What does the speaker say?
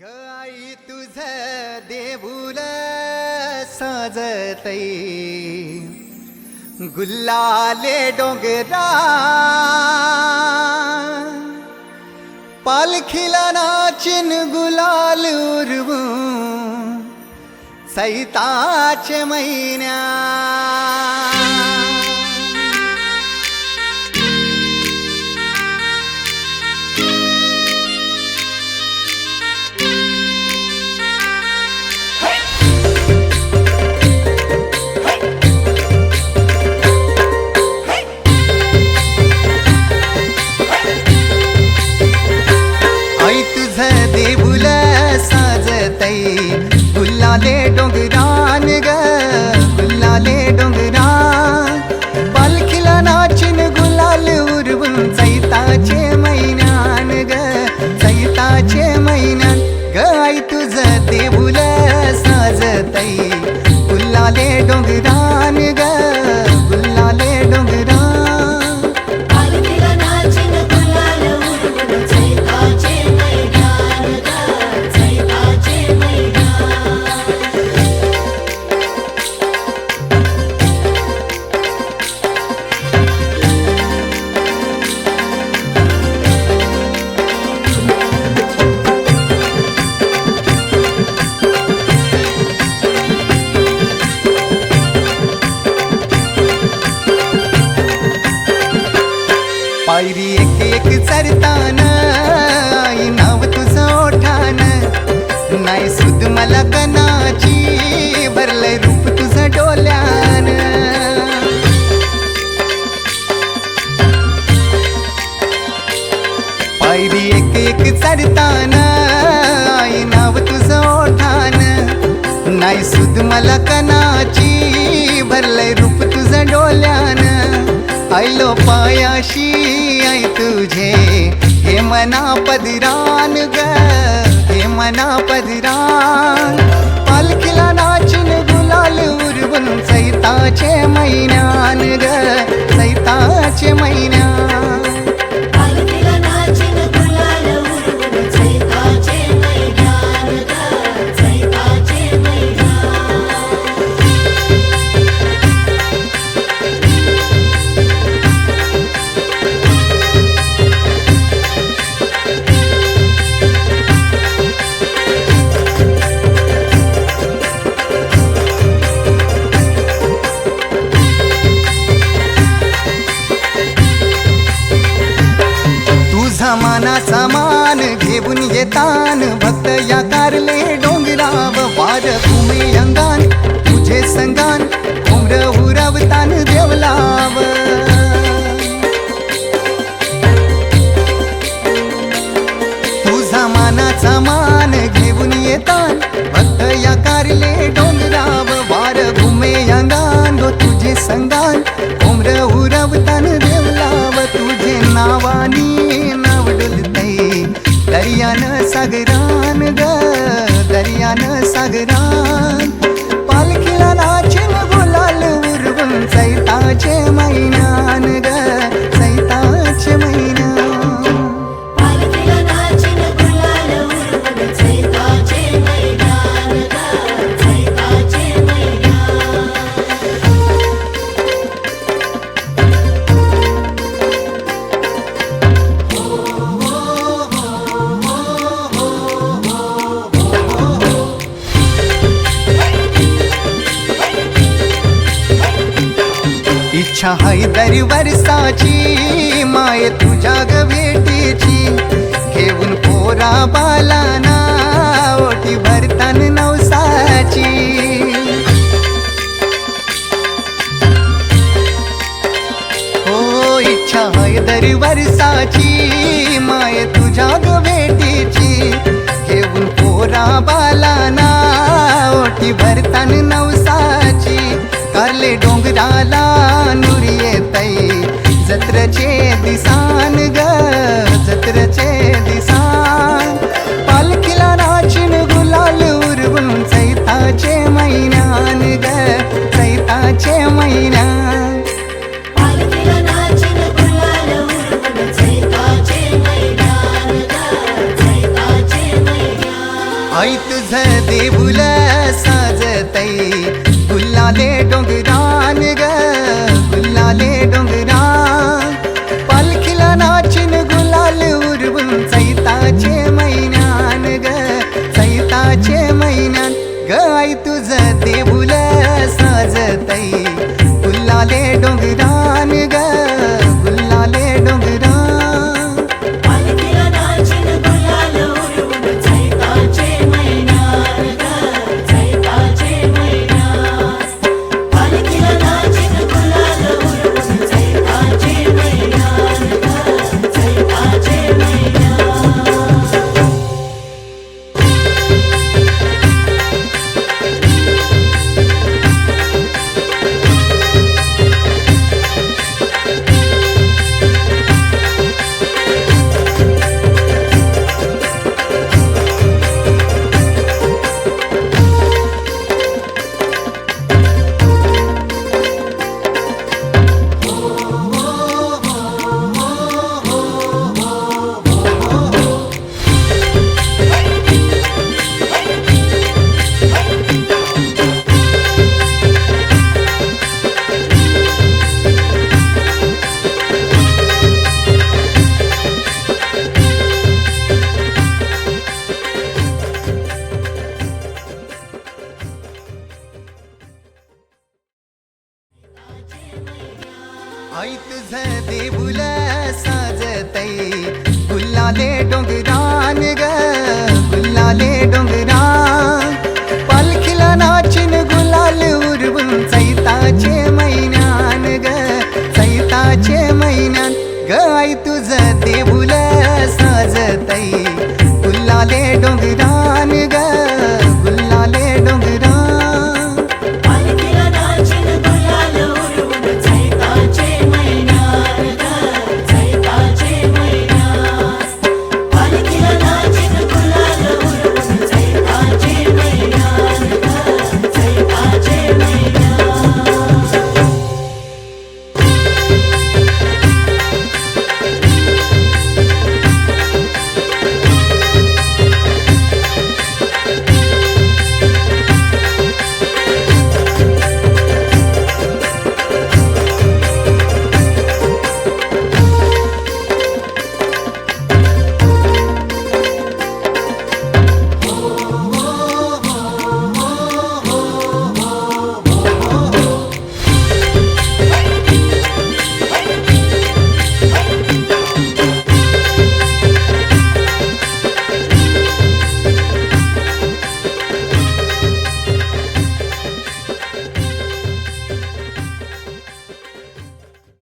गाई तुझ देऊल साजतई गुल्लाले डोंगरा. पालखीला नाचिन गुलाल उरवू सैताचे महिन्या तुझ ते तुझ साजतई गुल्लाले डोंगरा नाही मला कनाची भरलंय रूप तुझं डोल्यान. पायरी एक एक चढताना आई नाव तुझं ओठान. नाही सुद मला कनाची भरलंय रूप तुझं डोल्यान. आयलो पायाशी आई तुझे हे मना पदिरान ग. हे मना पदरान. पालखीला नाचिन गुलाल उरवून सैताचे मैनान ग. सैताचे मैना घेऊन भक्त या कारले डोंगराव वार भूमी अंगान तुझे संगान उमर उरवतान देवलाव. तुझा मानाचा मान घेऊन येतान भक्त या कारले डोंग इच्छा हाय दरी वर्षाची माय तुझ्या ग भेटीची. घेऊन पोरा बालाना ओटी भरतान नवसाची. हो इच्छा हाय दरी वर्षाची माय तुझ्या ग भेटीची. घेऊन पोरा बालाना ओटी भरतान नवसाची. करले डोंगराला ऐत झ देबुल साजतै गुल्लाले डोंगरा